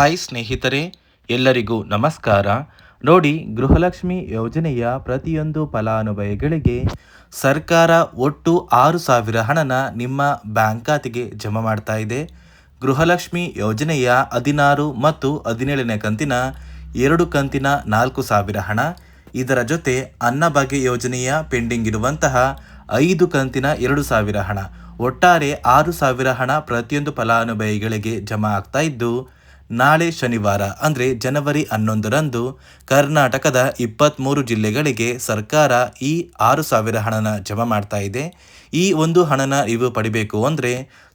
Hi ಸ್ನೇಹಿತರೆ, ಎಲ್ಲರಿಗೂ ನಮಸ್ಕಾರ. ನೋಡಿ, ಗೃಹಲಕ್ಷ್ಮಿ ಯೋಜನೆಯ ಪ್ರತಿಯೊಂದು ಫಲಾನುಭವಿಗಳಿಗೆ ಸರ್ಕಾರ ಒಟ್ಟು ಆರು ಸಾವಿರ ಹಣನ ನಿಮ್ಮ ಬ್ಯಾಂಕ್ ಖಾತೆಗೆ ಜಮಾ ಮಾಡ್ತಾ ಇದೆ. ಗೃಹಲಕ್ಷ್ಮಿ ಯೋಜನೆಯ ಹದಿನಾರು ಮತ್ತು ಹದಿನೇಳನೇ ಕಂತಿನ ಎರಡು ಕಂತಿನ ನಾಲ್ಕು ಸಾವಿರ ಹಣ. ಇದರ ಜೊತೆ ಅನ್ನಭಾಗ್ಯ ಯೋಜನೆಯ ಪೆಂಡಿಂಗ್ ಇರುವಂತಹ ಐದು ಕಂತಿನ ಎರಡು ಸಾವಿರ ಹಣ. ಒಟ್ಟಾರೆ ಆರು ಸಾವಿರ ಹಣ ಪ್ರತಿಯೊಂದು ಫಲಾನುಭವಿಗಳಿಗೆ ಜಮಾ ಆಗ್ತಾ ಇದ್ದು ನಾಳೆ ಶನಿವಾರ, ಅಂದರೆ ಜನವರಿ ಹನ್ನೊಂದರಂದು ಕರ್ನಾಟಕದ ಇಪ್ಪತ್ತ್ಮೂರು ಜಿಲ್ಲೆಗಳಿಗೆ ಸರ್ಕಾರ ಈ ಆರು ಸಾವಿರ ಹಣನ ಜಮಾ ಮಾಡ್ತಾ ಇದೆ. ಈ ಒಂದು ಹಣನ ಇವು ಪಡಿಬೇಕು ಅಂದರೆ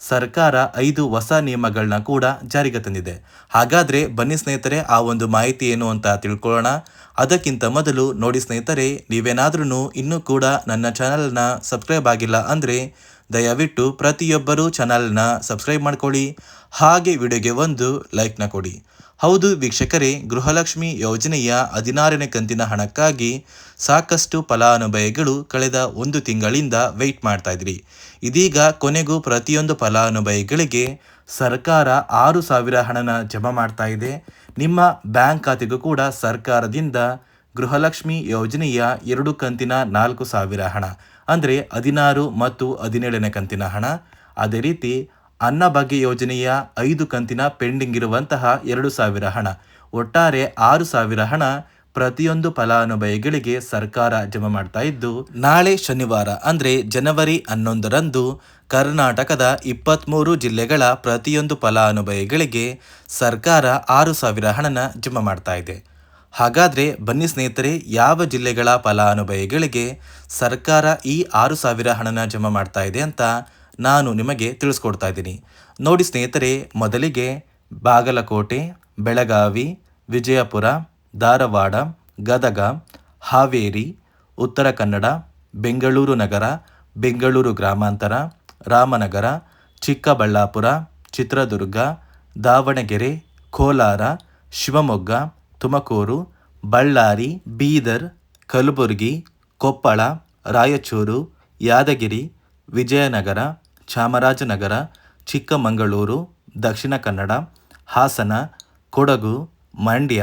ಸರ್ಕಾರ ಐದು ಹೊಸ ನಿಯಮಗಳನ್ನ ಕೂಡ ಜಾರಿಗೆ ತಂದಿದೆ. ಹಾಗಾದರೆ ಬನ್ನಿ ಸ್ನೇಹಿತರೆ, ಆ ಒಂದು ಮಾಹಿತಿ ಏನು ಅಂತ ತಿಳ್ಕೊಳ್ಳೋಣ. ಅದಕ್ಕಿಂತ ಮೊದಲು ನೋಡಿ ಸ್ನೇಹಿತರೆ ನೀವೇನಾದ್ರೂ ಇನ್ನೂ ಕೂಡ ನನ್ನ ಚಾನಲ್ನ ಸಬ್ಸ್ಕ್ರೈಬ್ ಆಗಿಲ್ಲ ಅಂದರೆ ದಯವಿಟ್ಟು ಪ್ರತಿಯೊಬ್ಬರೂ ಚಾನಲ್ನ ಸಬ್ಸ್ಕ್ರೈಬ್ ಮಾಡ್ಕೊಳ್ಳಿ. ಹಾಗೆ ವಿಡಿಯೋಗೆ ಒಂದು ಲೈಕ್ನ ಕೊಡಿ. ಹೌದು ವೀಕ್ಷಕರೇ, ಗೃಹಲಕ್ಷ್ಮಿ ಯೋಜನೆಯ ಹದಿನಾರನೇ ಕಂತಿನ ಹಣಕ್ಕಾಗಿ ಸಾಕಷ್ಟು ಫಲಾನುಭವಿಗಳು ಕಳೆದ ಒಂದು ತಿಂಗಳಿಂದ ವೆಯ್ಟ್ ಮಾಡ್ತಾ ಇದ್ರಿ. ಇದೀಗ ಕೊನೆಗೂ ಪ್ರತಿಯೊಂದು ಫಲಾನುಭವಿಗಳಿಗೆ ಸರ್ಕಾರ ಆರು ಸಾವಿರ ಹಣನ ಜಮಾ ಮಾಡ್ತಾ ಇದೆ. ನಿಮ್ಮ ಬ್ಯಾಂಕ್ ಖಾತೆಗೂ ಕೂಡ ಸರ್ಕಾರದಿಂದ ಗೃಹಲಕ್ಷ್ಮಿ ಯೋಜನೆಯ ಎರಡು ಕಂತಿನ ನಾಲ್ಕು ಸಾವಿರ ಹಣ. ಅಂದರೆ ಹದಿನಾರು ಮತ್ತು ಹದಿನೇಳನೇ ಕಂತಿನ ಹಣ. ಅದೇ ರೀತಿ ಅನ್ನಭಾಗ್ಯ ಯೋಜನೆಯ ಐದು ಕಂತಿನ ಪೆಂಡಿಂಗ್ ಇರುವಂತಹ ಎರಡು ಸಾವಿರ ಹಣ. ಒಟ್ಟಾರೆ ಆರು ಸಾವಿರ ಹಣ ಪ್ರತಿಯೊಂದು ಫಲಾನುಭವಿಗಳಿಗೆ ಸರ್ಕಾರ ಜಮಾ ಮಾಡ್ತಾ ಇದ್ದು, ನಾಳೆ ಶನಿವಾರ ಅಂದರೆ ಜನವರಿ ಹನ್ನೊಂದರಂದು ಕರ್ನಾಟಕದ ಇಪ್ಪತ್ತ್ಮೂರು ಜಿಲ್ಲೆಗಳ ಪ್ರತಿಯೊಂದು ಫಲಾನುಭವಿಗಳಿಗೆ ಸರ್ಕಾರ ಆರು ಸಾವಿರ ಹಣನ ಜಮಾ ಮಾಡ್ತಾ ಇದೆ. ಹಾಗಾದರೆ ಬನ್ನಿ ಸ್ನೇಹಿತರೆ, ಯಾವ ಜಿಲ್ಲೆಗಳ ಫಲಾನುಭವಿಗಳಿಗೆ ಸರ್ಕಾರ ಈ ಆರು ಸಾವಿರ ಹಣನ ಜಮಾ ಮಾಡ್ತಾ ಇದೆ ಅಂತ ನಾನು ನಿಮಗೆ ತಿಳಿಸ್ಕೊಡ್ತಾ ಇದ್ದೀನಿ. ನೋಡಿ ಸ್ನೇಹಿತರೆ, ಮೊದಲಿಗೆ ಬಾಗಲಕೋಟೆ, ಬೆಳಗಾವಿ, ವಿಜಯಪುರ, ಧಾರವಾಡ, ಗದಗ, ಹಾವೇರಿ, ಉತ್ತರ ಕನ್ನಡ, ಬೆಂಗಳೂರು ನಗರ, ಬೆಂಗಳೂರು ಗ್ರಾಮಾಂತರ, ರಾಮನಗರ, ಚಿಕ್ಕಬಳ್ಳಾಪುರ, ಚಿತ್ರದುರ್ಗ, ದಾವಣಗೆರೆ, ಕೋಲಾರ, ಶಿವಮೊಗ್ಗ, ತುಮಕೂರು ಬಳ್ಳಾರಿ, ಬೀದರ್, ಕಲಬುರಗಿ, ಕೊಪ್ಪಳ, ರಾಯಚೂರು, ಯಾದಗಿರಿ, ವಿಜಯನಗರ, ಚಾಮರಾಜನಗರ, ಚಿಕ್ಕಮಗಳೂರು, ದಕ್ಷಿಣ ಕನ್ನಡ, ಹಾಸನ, ಕೊಡಗು, ಮಂಡ್ಯ,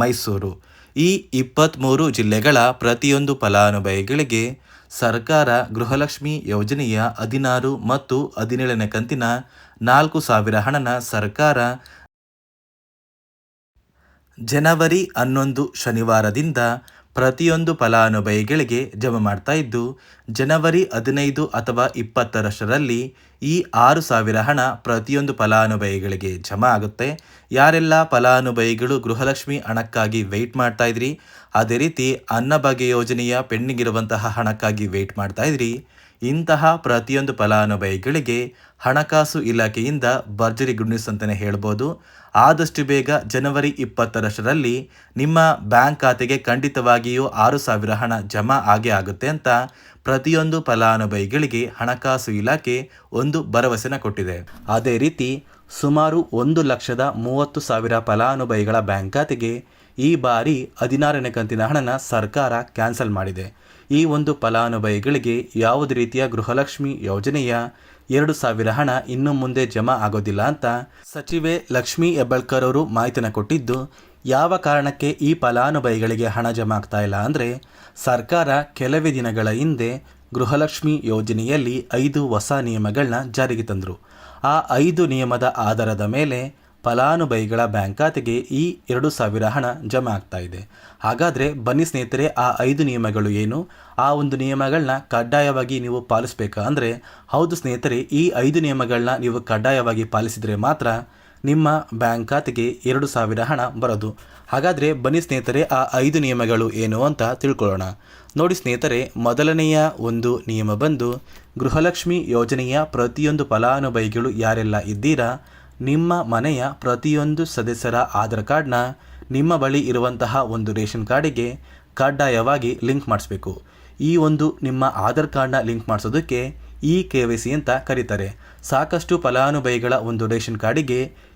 ಮೈಸೂರು. ಈ ಇಪ್ಪತ್ತ್ಮೂರು ಜಿಲ್ಲೆಗಳ ಪ್ರತಿಯೊಂದು ಫಲಾನುಭವಿಗಳಿಗೆ ಸರ್ಕಾರ ಗೃಹಲಕ್ಷ್ಮಿ ಯೋಜನೆಯ ಹದಿನಾರು ಮತ್ತು ಹದಿನೇಳನೇ ಕಂತಿನ ನಾಲ್ಕು ಸಾವಿರ ಹಣನ ಸರ್ಕಾರ ಜನವರಿ ಹನ್ನೊಂದು ಶನಿವಾರದಿಂದ ಪ್ರತಿಯೊಂದು ಫಲಾನುಭವಿಗಳಿಗೆ ಜಮಾ ಮಾಡ್ತಾ ಇದ್ದು ಜನವರಿ ಹದಿನೈದು ಅಥವಾ ಇಪ್ಪತ್ತರಷ್ಟರಲ್ಲಿ ಈ ಆರು ಸಾವಿರ ಹಣ ಪ್ರತಿಯೊಂದು ಫಲಾನುಭವಿಗಳಿಗೆ ಜಮಾ ಆಗುತ್ತೆ. ಯಾರೆಲ್ಲ ಫಲಾನುಭವಿಗಳು ಗೃಹಲಕ್ಷ್ಮಿ ಹಣಕ್ಕಾಗಿ ವೆಯ್ಟ್ ಮಾಡ್ತಾ ಇದ್ರಿ, ಅದೇ ರೀತಿ ಅನ್ನಭಾಗ್ಯ ಯೋಜನೆಯ ಪೆಂಡಿಂಗ್ ಇರುವಂತಹ ಹಣಕ್ಕಾಗಿ ವೆಯ್ಟ್ ಮಾಡ್ತಾ ಇದ್ರಿ, ಇಂತಹ ಪ್ರತಿಯೊಂದು ಫಲಾನುಭವಿಗಳಿಗೆ ಹಣಕಾಸು ಇಲಾಖೆಯಿಂದ ಭರ್ಜರಿ ಗುಡ್ ಹೇಳ್ಬೋದು. ಆದಷ್ಟು ಬೇಗ ಜನವರಿ ಇಪ್ಪತ್ತರಷ್ಟರಲ್ಲಿ ನಿಮ್ಮ ಬ್ಯಾಂಕ್ ಖಾತೆಗೆ ಖಂಡಿತವಾಗಿಯೂ ಆರು ಸಾವಿರ ಹಣ ಜಮಾ ಆಗೇ ಆಗುತ್ತೆ ಅಂತ ಪ್ರತಿಯೊಂದು ಫಲಾನುಭವಿಗಳಿಗೆ ಹಣಕಾಸು ಇಲಾಖೆ ಒಂದು ಭರವಸೆನ ಕೊಟ್ಟಿದೆ. ಅದೇ ರೀತಿ, ಸುಮಾರು ಒಂದು ಲಕ್ಷದ ಮೂವತ್ತು ಸಾವಿರ ಫಲಾನುಭವಿಗಳ ಬ್ಯಾಂಕ್ ಖಾತೆಗೆ ಈ ಬಾರಿ ಹದಿನಾರನೇ ಕಂತಿನ ಹಣನ ಸರ್ಕಾರ ಕ್ಯಾನ್ಸಲ್ ಮಾಡಿದೆ. ಈ ಒಂದು ಫಲಾನುಭವಿಗಳಿಗೆ ಯಾವುದೇ ರೀತಿಯ ಗೃಹಲಕ್ಷ್ಮಿ ಯೋಜನೆಯ ಎರಡು ಸಾವಿರ ಹಣ ಇನ್ನು ಮುಂದೆ ಜಮಾ ಆಗೋದಿಲ್ಲ ಅಂತ ಸಚಿವೆ ಲಕ್ಷ್ಮೀ ಹೆಬ್ಬಳ್ಕರ್ ಅವರು ಮಾಹಿತಿನ ಕೊಟ್ಟಿದ್ದು ಯಾವ ಕಾರಣಕ್ಕೆ ಈ ಫಲಾನುಭವಿಗಳಿಗೆ ಹಣ ಜಮಾ ಆಗ್ತಾ ಇಲ್ಲ ಅಂದರೆ ಸರ್ಕಾರ ಕೆಲವೇ ದಿನಗಳ ಹಿಂದೆ ಗೃಹಲಕ್ಷ್ಮಿ ಯೋಜನೆಯಲ್ಲಿ ಐದು ಹೊಸ ನಿಯಮಗಳನ್ನ ಜಾರಿಗೆ ತಂದರು. ಆ ಐದು ನಿಯಮದ ಆಧಾರದ ಮೇಲೆ ಫಲಾನುಭವಿಗಳ ಬ್ಯಾಂಕ್ ಖಾತೆಗೆ ಈ ಎರಡು ಸಾವಿರ ಹಣ ಜಮಾ ಆಗ್ತಾ ಇದೆ. ಹಾಗಾದರೆ ಬನ್ನಿ ಸ್ನೇಹಿತರೆ, ಆ ಐದು ನಿಯಮಗಳು ಏನು? ಆ ಒಂದು ನಿಯಮಗಳನ್ನ ಕಡ್ಡಾಯವಾಗಿ ನೀವು ಪಾಲಿಸಬೇಕಾ ಅಂದರೆ, ಹೌದು ಸ್ನೇಹಿತರೆ, ಈ ಐದು ನಿಯಮಗಳನ್ನ ನೀವು ಕಡ್ಡಾಯವಾಗಿ ಪಾಲಿಸಿದರೆ ಮಾತ್ರ ನಿಮ್ಮ ಬ್ಯಾಂಕ್ ಖಾತೆಗೆ ಎರಡು ಸಾವಿರ ಹಣ ಬರೋದು. ಹಾಗಾದರೆ ಬನ್ನಿ ಸ್ನೇಹಿತರೆ, ಆ ಐದು ನಿಯಮಗಳು ಏನು ಅಂತ ತಿಳ್ಕೊಳ್ಳೋಣ. ನೋಡಿ ಸ್ನೇಹಿತರೆ, ಮೊದಲನೆಯ ಒಂದು ನಿಯಮ ಬಂದು, ಗೃಹಲಕ್ಷ್ಮಿ ಯೋಜನೆಯ ಪ್ರತಿಯೊಂದು ಫಲಾನುಭವಿಗಳು ಯಾರೆಲ್ಲ ಇದ್ದೀರಾ, ನಿಮ್ಮ ಮನೆಯ ಪ್ರತಿಯೊಂದು ಸದಸ್ಯರ ಆಧಾರ್ ಕಾರ್ಡ್ನ ನಿಮ್ಮ ಬಳಿ ಇರುವಂತಹ ಒಂದು ರೇಷನ್ ಕಾರ್ಡಿಗೆ ಕಡ್ಡಾಯವಾಗಿ ಲಿಂಕ್ ಮಾಡಿಸ್ಬೇಕು. ಈ ಒಂದು ನಿಮ್ಮ ಆಧಾರ್ ಕಾರ್ಡ್ನ ಲಿಂಕ್ ಮಾಡಿಸೋದಕ್ಕೆ ಇ ಕೆ ವೈ ಸಿ ಅಂತ ಕರೀತಾರೆ. ಸಾಕಷ್ಟು ಫಲಾನುಭವಿಗಳ ಒಂದು ರೇಷನ್ ಕಾರ್ಡಿಗೆ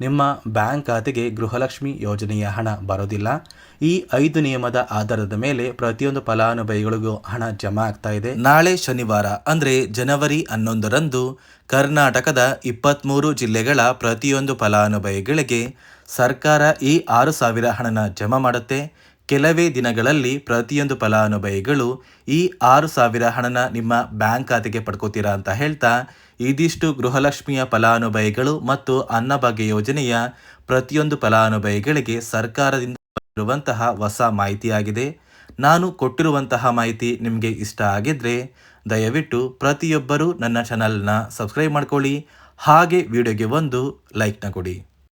ನಿಮ್ಮ ಬ್ಯಾಂಕ್ ಖಾತೆಗೆ ಗೃಹಲಕ್ಷ್ಮಿ ಯೋಜನೆಯ ಹಣ ಬರೋದಿಲ್ಲ. ಈ ಐದು ನಿಯಮದ ಆಧಾರದ ಮೇಲೆ ಪ್ರತಿಯೊಂದು ಫಲಾನುಭವಿಗಳಿಗೂ ಹಣ ಜಮಾ ಆಗ್ತಾ ಇದೆ. ನಾಳೆ ಶನಿವಾರ, ಅಂದರೆ ಜನವರಿ ಹನ್ನೊಂದರಂದು, ಕರ್ನಾಟಕದ ಇಪ್ಪತ್ತ್ಮೂರು ಜಿಲ್ಲೆಗಳ ಪ್ರತಿಯೊಂದು ಫಲಾನುಭವಿಗಳಿಗೆ ಸರ್ಕಾರ ಈ ಆರು ಸಾವಿರ ಹಣನ ಜಮಾ ಮಾಡುತ್ತೆ. ಕೆಲವೇ ದಿನಗಳಲ್ಲಿ ಪ್ರತಿಯೊಂದು ಫಲಾನುಭವಿಗಳು ಈ ಆರು ಸಾವಿರ ಹಣನ ನಿಮ್ಮ ಬ್ಯಾಂಕ್ ಖಾತೆಗೆ ಪಡ್ಕೋತೀರಾ ಅಂತ ಹೇಳ್ತಾ, ಇದಿಷ್ಟು ಗೃಹಲಕ್ಷ್ಮಿಯ ಫಲಾನುಭವಿಗಳು ಮತ್ತು ಅನ್ನಭಾಗ್ಯ ಯೋಜನೆಯ ಪ್ರತಿಯೊಂದು ಫಲಾನುಭವಿಗಳಿಗೆ ಸರ್ಕಾರದಿಂದ ಇರುವಂತಹ ಹೊಸ ಮಾಹಿತಿಯಾಗಿದೆ. ನಾನು ಕೊಟ್ಟಿರುವಂತಹ ಮಾಹಿತಿ ನಿಮಗೆ ಇಷ್ಟ ಆಗಿದ್ರೆ ದಯವಿಟ್ಟು ಪ್ರತಿಯೊಬ್ಬರೂ ನನ್ನ ಚಾನಲ್ನ ಸಬ್ಸ್ಕ್ರೈಬ್ ಮಾಡ್ಕೊಳ್ಳಿ. ಹಾಗೆ ವಿಡಿಯೋಗೆ ಒಂದು ಲೈಕ್ನ ಕೊಡಿ.